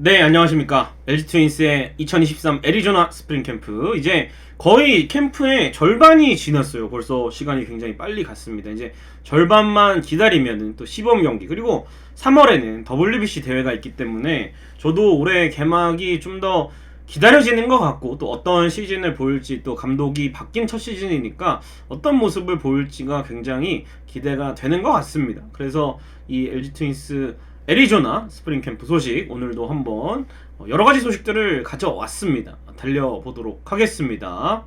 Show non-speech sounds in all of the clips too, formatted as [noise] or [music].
네, 안녕하십니까. LG 트윈스의 2023 애리조나 스프링 캠프. 이제 거의 캠프의 절반이 지났어요. 벌써 시간이 굉장히 빨리 갔습니다. 이제 절반만 기다리면 또 시범 경기, 그리고 3월에는 WBC 대회가 있기 때문에 저도 올해 개막이 좀 더 기다려지는 것 같고 또 어떤 시즌을 보일지 또 감독이 바뀐 첫 시즌이니까 어떤 모습을 보일지가 굉장히 기대가 되는 것 같습니다. 그래서 이 LG 트윈스 애리조나 스프링 캠프 소식 오늘도 한번 어, 여러 가지 소식들을 가져왔습니다. 달려보도록 하겠습니다.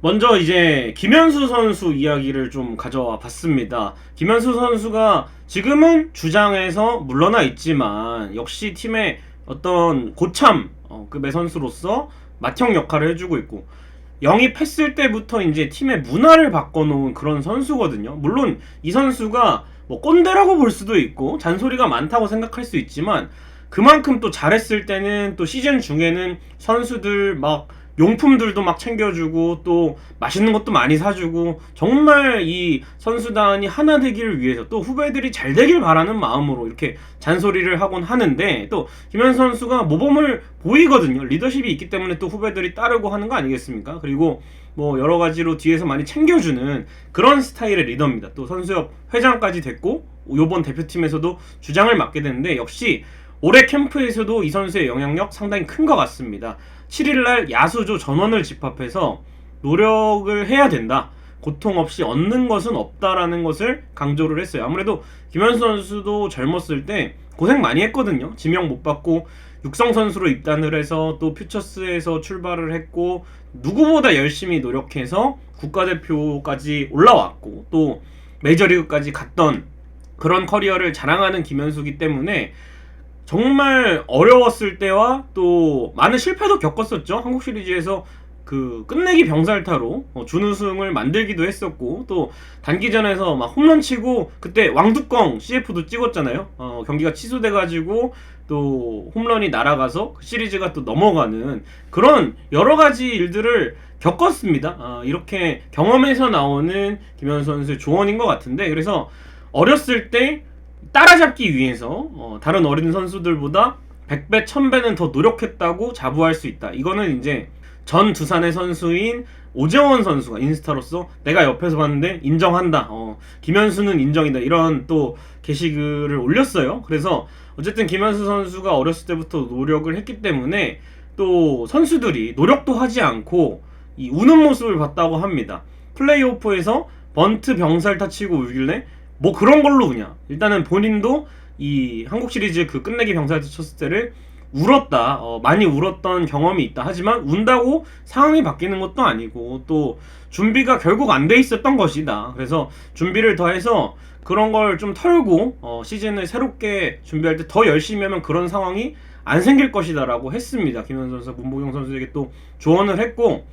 먼저 이제 김현수 선수 이야기를 좀 가져와 봤습니다. 김현수 선수가 지금은 주장에서 물러나 있지만 역시 팀의 어떤 고참 어, 선수로서 맏형 역할을 해주고 있고 영입했을 때부터 이제 팀의 문화를 바꿔놓은 그런 선수거든요. 물론 이 선수가 뭐 꼰대라고 볼 수도 있고 잔소리가 많다고 생각할 수 있지만 그만큼 또 잘했을 때는 또 시즌 중에는 선수들 막 용품들도 막 챙겨주고 또 맛있는 것도 많이 사주고 정말 이 선수단이 하나 되기를 위해서 또 후배들이 잘 되길 바라는 마음으로 이렇게 잔소리를 하곤 하는데 또 김현 선수가 모범을 보이거든요. 리더십이 있기 때문에 또 후배들이 따르고 하는 거 아니겠습니까? 그리고 뭐 여러 가지로 뒤에서 많이 챙겨주는 그런 스타일의 리더입니다 또 선수협 회장까지 됐고 요번 대표팀에서도 주장을 맡게 되는데 역시 올해 캠프에서도 이 선수의 영향력 상당히 큰 것 같습니다. 7일날 야수조 전원을 집합해서 노력을 해야 된다. 고통 없이 얻는 것은 없다라는 것을 강조를 했어요. 아무래도 김현수 선수도 젊었을 때 고생 많이 했거든요. 지명 못 받고 육성 선수로 입단을 해서 또 퓨처스에서 출발을 했고 누구보다 열심히 노력해서 국가대표까지 올라왔고 또 메이저리그까지 갔던 그런 커리어를 자랑하는 김현수기 때문에 정말 어려웠을 때와 또 많은 실패도 겪었었죠. 한국 시리즈에서 그 끝내기 병살타로 어, 준우승을 만들기도 했었고 또 단기전에서 막 홈런 치고 그때 왕두껑 CF도 찍었잖아요. 어, 경기가 취소돼가지고 또 홈런이 날아가서 그 시리즈가 또 넘어가는 그런 여러 가지 일들을 겪었습니다. 아, 이렇게 경험에서 나오는 김현 선수의 조언인 것 같은데 그래서 어렸을 때 따라잡기 위해서 어, 다른 어린 선수들보다 100배, 1000배는 더 노력했다고 자부할 수 있다. 이거는 이제 전 두산의 선수인 오재원 선수가 인스타로서 내가 옆에서 봤는데 인정한다. 어, 김현수는 인정이다. 이런 또 게시글을 올렸어요. 그래서 어쨌든 김현수 선수가 어렸을 때부터 노력을 했기 때문에 또 선수들이 노력도 하지 않고 이 우는 모습을 봤다고 합니다. 플레이오프에서 번트 병살 타 치고 울길래 뭐 그런 걸로 그냥 일단은 본인도 이 한국 시리즈 그 끝내기 병살 타 쳤을 때를 울었다. 어, 많이 울었던 경험이 있다. 하지만 운다고 상황이 바뀌는 것도 아니고 또 준비가 결국 안 돼 있었던 것이다. 그래서 준비를 더해서 그런 걸 좀 털고 어, 시즌을 새롭게 준비할 때 더 열심히 하면 그런 상황이 안 생길 것이다라고 했습니다. 김현 선수 문보경 선수에게 또 조언을 했고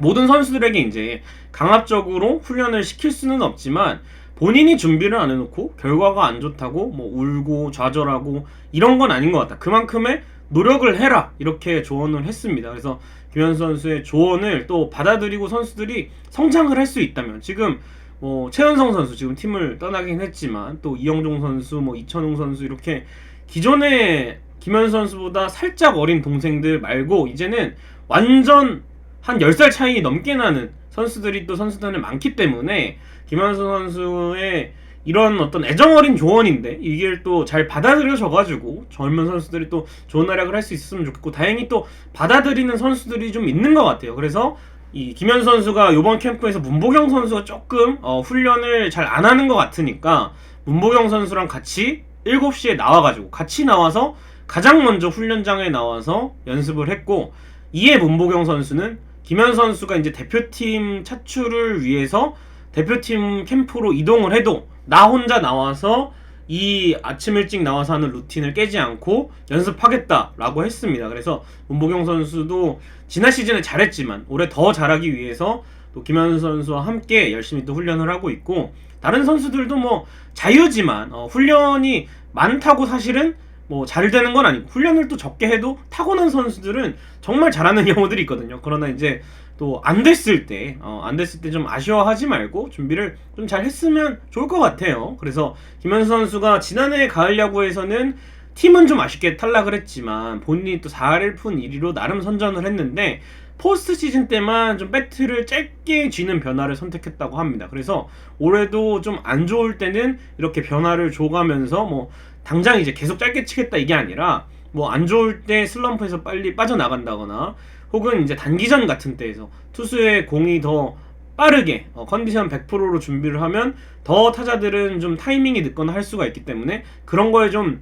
모든 선수들에게 이제 강압적으로 훈련을 시킬 수는 없지만 본인이 준비를 안 해놓고 결과가 안 좋다고 뭐 울고 좌절하고 이런 건 아닌 것 같다. 그만큼의 노력을 해라 이렇게 조언을 했습니다. 그래서 김현수 선수의 조언을 또 받아들이고 선수들이 성장을 할 수 있다면 지금 뭐 최현성 선수 지금 팀을 떠나긴 했지만 또 이영종 선수 뭐 이천웅 선수 이렇게 기존의 김현수 선수보다 살짝 어린 동생들 말고 이제는 완전 한 10살 차이 넘게 나는 선수들이 또 선수단에 많기 때문에 김현수 선수의 이런 어떤 애정 어린 조언인데 이게 또잘 받아들여져가지고 젊은 선수들이 또 좋은 활약을 할 수 있었으면 좋겠고 다행히 또 받아들이는 선수들이 좀 있는 것 같아요. 그래서 이 김현수 선수가 이번 캠프에서 문보경 선수가 조금 어, 훈련을 잘 안 하는 것 같으니까 문보경 선수랑 같이 7시에 나와가지고 같이 나와서 가장 먼저 훈련장에 나와서 연습을 했고 이에 문보경 선수는 김현 선수가 이제 대표팀 차출을 위해서 대표팀 캠프로 이동을 해도 나 혼자 나와서 이 아침 일찍 나와서 하는 루틴을 깨지 않고 연습하겠다라고 했습니다. 그래서 문보경 선수도 지난 시즌에 잘했지만 올해 더 잘하기 위해서 또 김현 선수와 함께 열심히 또 훈련을 하고 있고 다른 선수들도 뭐 자유지만 어, 훈련이 많다고 사실은 뭐 잘 되는 건 아니고 훈련을 또 적게 해도 타고난 선수들은 정말 잘하는 [laughs] 경우들이 있거든요. 그러나 이제 또 안 됐을 때, 어, 안 됐을 때 좀 아쉬워하지 말고 준비를 좀 잘 했으면 좋을 것 같아요. 그래서 김현수 선수가 지난해 가을 야구에서는 팀은 좀 아쉽게 탈락을 했지만 본인이 또 4할 1푼 1위로 나름 선전을 했는데 포스트 시즌 때만 좀 배트를 짧게 쥐는 변화를 선택했다고 합니다. 그래서 올해도 좀 안 좋을 때는 이렇게 변화를 줘가면서 뭐 당장 이제 계속 짧게 치겠다 이게 아니라 뭐 안 좋을 때 슬럼프에서 빨리 빠져나간다거나 혹은 이제 단기전 같은 때에서 투수의 공이 더 빠르게 어, 컨디션 100%로 준비를 하면 더 타자들은 좀 타이밍이 늦거나 할 수가 있기 때문에 그런 거에 좀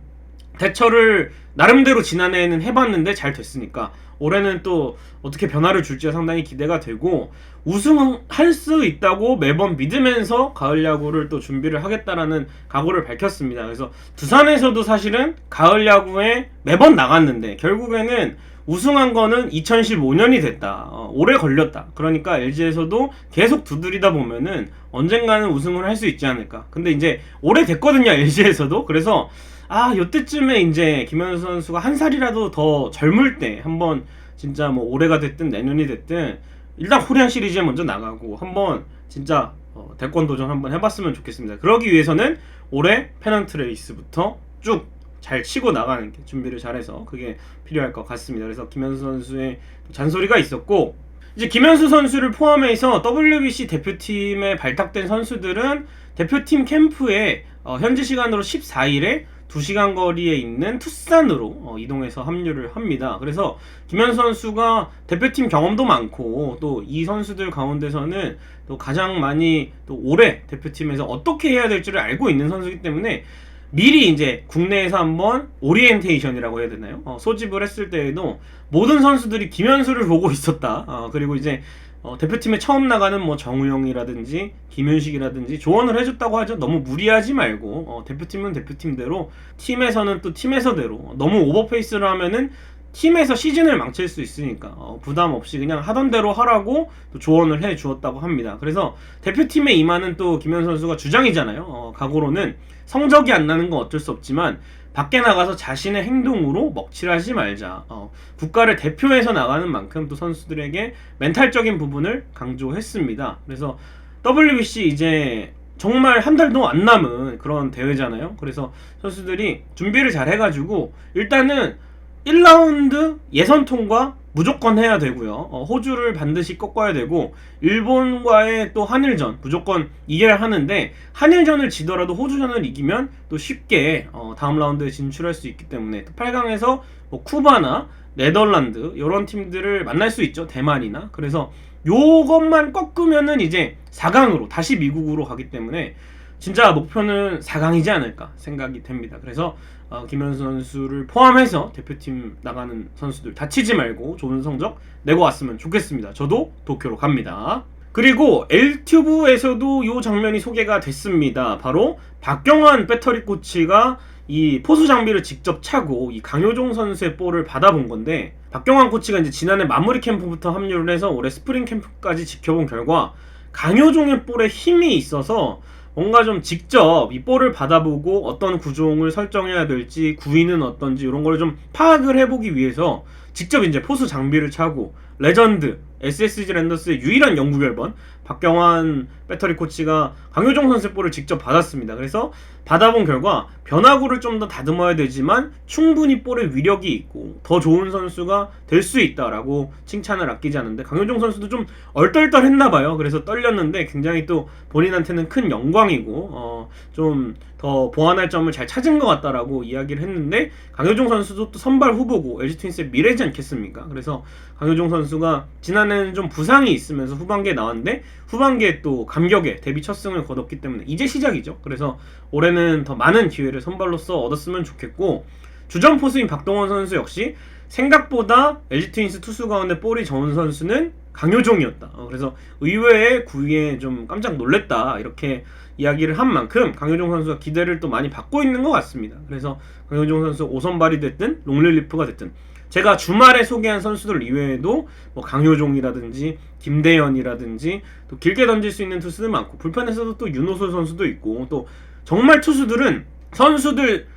대처를 나름대로 지난해에는 해봤는데 잘 됐으니까 올해는 또 어떻게 변화를 줄지가 상당히 기대가 되고 우승할 수 있다고 매번 믿으면서 가을 야구를 또 준비를 하겠다라는 각오를 밝혔습니다. 그래서 두산에서도 사실은 가을 야구에 매번 나갔는데 결국에는 우승한 거는 2015년이 됐다. 어, 오래 걸렸다. 그러니까 LG에서도 계속 두드리다 보면은 언젠가는 우승을 할 수 있지 않을까. 근데 이제 오래 됐거든요, LG에서도. 그래서 아, 요때쯤에 이제 김현수 선수가 한 살이라도 더 젊을 때 한번 진짜 뭐 올해가 됐든 내년이 됐든 일단 코리안 시리즈에 먼저 나가고 한번 진짜 어, 대권 도전 한번 해봤으면 좋겠습니다. 그러기 위해서는 올해 페넌트 레이스부터 쭉 잘 치고 나가는 게 준비를 잘해서 그게 필요할 것 같습니다. 그래서 김현수 선수의 잔소리가 있었고 이제 김현수 선수를 포함해서 WBC 대표팀에 발탁된 선수들은 대표팀 캠프에 어, 현지 시간으로 14일에 2시간 거리에 있는 투싼으로 어, 이동해서 합류를 합니다. 그래서 김현수 선수가 대표팀 경험도 많고 또 이 선수들 가운데서는 또 가장 많이 또 오래 대표팀에서 어떻게 해야 될지를 알고 있는 선수이기 때문에 미리 이제 국내에서 한번 오리엔테이션이라고 해야 되나요? 어, 소집을 했을 때에도 모든 선수들이 김현수를 보고 있었다. 어, 그리고 이제 어, 대표팀에 처음 나가는 뭐 정우영이라든지 김윤식이라든지 조언을 해줬다고 하죠. 너무 무리하지 말고 어, 대표팀은 대표팀대로 팀에서는 또 팀에서대로 너무 오버페이스를 하면은 팀에서 시즌을 망칠 수 있으니까 어, 부담 없이 그냥 하던 대로 하라고 또 조언을 해 주었다고 합니다. 그래서 대표팀에 임하는 또 김현 선수가 주장이잖아요. 어, 각오로는 성적이 안 나는 건 어쩔 수 없지만 밖에 나가서 자신의 행동으로 먹칠하지 말자. 어, 국가를 대표해서 나가는 만큼 또 선수들에게 멘탈적인 부분을 강조했습니다. 그래서 WBC 이제 정말 한 달도 안 남은 그런 대회잖아요. 그래서 선수들이 준비를 잘 해가지고 일단은 1라운드 예선 통과 무조건 해야 되고요. 어, 호주를 반드시 꺾어야 되고 일본과의 또 한일전 무조건 이겨야 하는데 한일전을 지더라도 호주전을 이기면 또 쉽게 어, 다음 라운드에 진출할 수 있기 때문에 8강에서 뭐 쿠바나 네덜란드 이런 팀들을 만날 수 있죠. 대만이나 그래서 요것만 꺾으면은 이제 4강으로 다시 미국으로 가기 때문에 진짜 목표는 4강이지 않을까 생각이 됩니다. 그래서 어, 김현수 선수를 포함해서 대표팀 나가는 선수들 다치지 말고 좋은 성적 내고 왔으면 좋겠습니다. 저도 도쿄로 갑니다. 그리고 엘튜브에서도 이 장면이 소개가 됐습니다. 바로 박경환 배터리 코치가 이 포수 장비를 직접 차고 이 강효종 선수의 볼을 받아본 건데 박경환 코치가 이제 지난해 마무리 캠프부터 합류를 해서 올해 스프링 캠프까지 지켜본 결과 강효종의 볼에 힘이 있어서 뭔가 좀 직접 이 볼을 받아보고 어떤 구종을 설정해야 될지 구위는 어떤지 이런 걸 좀 파악을 해보기 위해서 직접 이제 포수 장비를 차고 레전드 SSG 랜더스의 유일한 연구 결번 박경환 배터리 코치가 강효종 선수의 볼을 직접 받았습니다. 그래서 받아본 결과 변화구를 좀 더 다듬어야 되지만 충분히 볼에 위력이 있고 더 좋은 선수가 될 수 있다라고 칭찬을 아끼지 않는데 강효종 선수도 좀 얼떨떨했나 봐요. 그래서 떨렸는데 굉장히 또 본인한테는 큰 영광이고 어, 좀 더 보완할 점을 잘 찾은 것 같다라고 이야기를 했는데 강효종 선수도 또 선발 후보고 LG 트윈스의 미래지 않겠습니까? 그래서 강효종 선수가 지난해 는 좀 부상이 있으면서 후반기에 나왔는데 후반기에 또 감격에 데뷔 첫 승을 거뒀기 때문에 이제 시작이죠. 그래서 올해는 더 많은 기회를 선발로서 얻었으면 좋겠고 주전 포수인 박동원 선수 역시 생각보다 LG 트윈스 투수 가운데 볼이 좋은 선수는 강효종이었다. 어, 그래서 의외의 구위에 좀 깜짝 놀랬다. 이렇게 이야기를 한 만큼 강효종 선수가 기대를 또 많이 받고 있는 것 같습니다. 그래서 강효종 선수 5선발이 됐든 롱릴리프가 됐든 제가 주말에 소개한 선수들 이외에도 뭐 강효종이라든지 김대현이라든지 또 길게 던질 수 있는 투수들 많고 불펜에서도 또 윤호솔 선수도 있고 또 정말 투수들은 선수들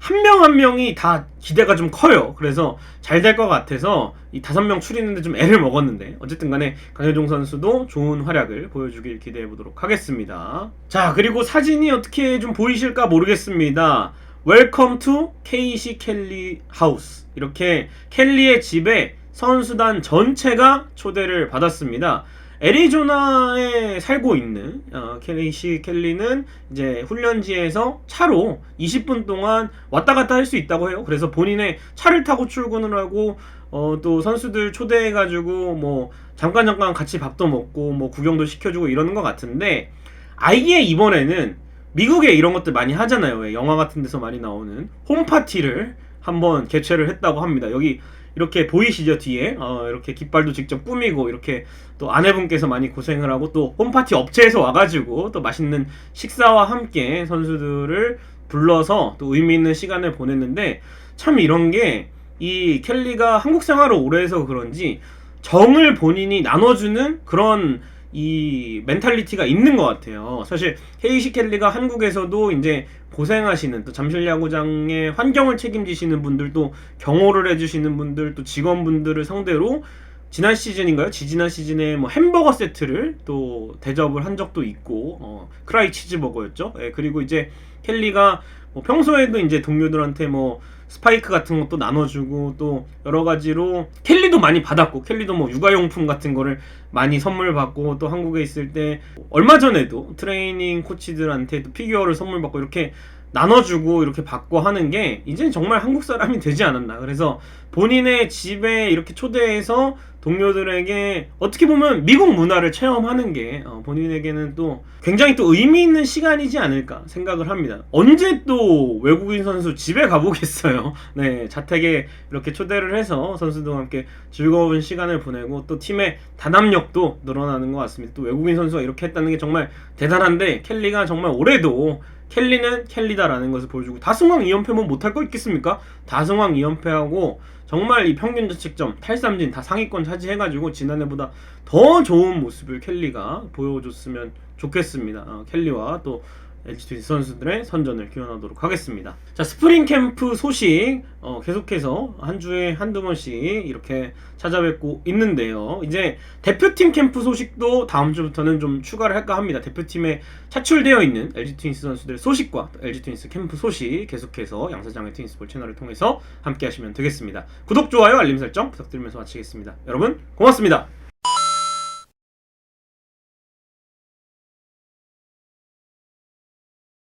한명한 명이 다 기대가 좀 커요. 그래서 잘 될 것 같아서 이 다섯 명 추리는데 좀 애를 먹었는데 어쨌든 간에 강효종 선수도 좋은 활약을 보여주길 기대해 보도록 하겠습니다. 자, 그리고 사진이 어떻게 좀 보이실까 모르겠습니다. 웰컴 투 KC 켈리 하우스 이렇게 켈리의 집에 선수단 전체가 초대를 받았습니다. 애리조나에 살고 있는 어, KC 켈리는 이제 훈련지에서 차로 20분 동안 왔다 갔다 할 수 있다고 해요. 그래서 본인의 차를 타고 출근을 하고 어, 또 선수들 초대해가지고 뭐 잠깐 잠깐 같이 밥도 먹고 뭐 구경도 시켜주고 이러는 것 같은데 아예 이번에는 미국에 이런 것들 많이 하잖아요. 왜 영화 같은 데서 많이 나오는 홈파티를 한번 개최를 했다고 합니다. 여기 이렇게 보이시죠 뒤에 어, 이렇게 깃발도 직접 꾸미고 이렇게 또 아내분께서 많이 고생을 하고 또 홈파티 업체에서 와가지고 또 맛있는 식사와 함께 선수들을 불러서 또 의미 있는 시간을 보냈는데 참 이런 게 이 켈리가 한국 생활을 오래 해서 그런지 정을 본인이 나눠주는 그런 이 멘탈리티가 있는 것 같아요. 사실 헤이시 켈리가 한국에서도 이제 고생하시는 또 잠실 야구장의 환경을 책임지시는 분들도 경호를 해주시는 분들 또 직원분들을 상대로 지난 시즌인가요? 지지난 시즌에 뭐 햄버거 세트를 또 대접을 한 적도 있고 어, 크라이 치즈버거였죠. 예, 그리고 이제 켈리가 뭐 평소에도 이제 동료들한테 뭐 스파이크 같은 것도 나눠주고 또 여러 가지로 켈리도 많이 받았고 켈리도 뭐 육아용품 같은 거를 많이 선물 받고 또 한국에 있을 때 얼마 전에도 트레이닝 코치들한테 또 피규어를 선물 받고 이렇게 나눠주고 이렇게 받고 하는 게 이제 정말 한국 사람이 되지 않았나 그래서 본인의 집에 이렇게 초대해서 동료들에게 어떻게 보면 미국 문화를 체험하는 게 어, 본인에게는 또 굉장히 또 의미 있는 시간이지 않을까 생각을 합니다. 언제 또 외국인 선수 집에 가보겠어요. [laughs] 네, 자택에 이렇게 초대를 해서 선수들과 함께 즐거운 시간을 보내고 또 팀의 단합력도 늘어나는 것 같습니다. 또 외국인 선수가 이렇게 했다는 게 정말 대단한데 켈리가 정말 올해도 켈리는 켈리다라는 것을 보여주고 다승왕 2연패면 못할 거 있겠습니까? 다승왕 2연패하고 정말 이 평균 자책점 탈삼진 다 상위권 차지해가지고 지난해보다 더 좋은 모습을 켈리가 보여줬으면 좋겠습니다. 어, 켈리와 또 LG 트윈스 선수들의 선전을 기원하도록 하겠습니다. 자 스프링 캠프 소식 어, 계속해서 한 주에 한두 번씩 이렇게 찾아뵙고 있는데요. 이제 대표팀 캠프 소식도 다음 주부터는 좀 추가를 할까 합니다. 대표팀에 차출되어 있는 LG 트윈스 선수들의 소식과 또 LG 트윈스 캠프 소식 계속해서 양사장의 트윈스볼 채널을 통해서 함께 하시면 되겠습니다. 구독, 좋아요, 알림 설정 부탁드리면서 마치겠습니다. 여러분 고맙습니다.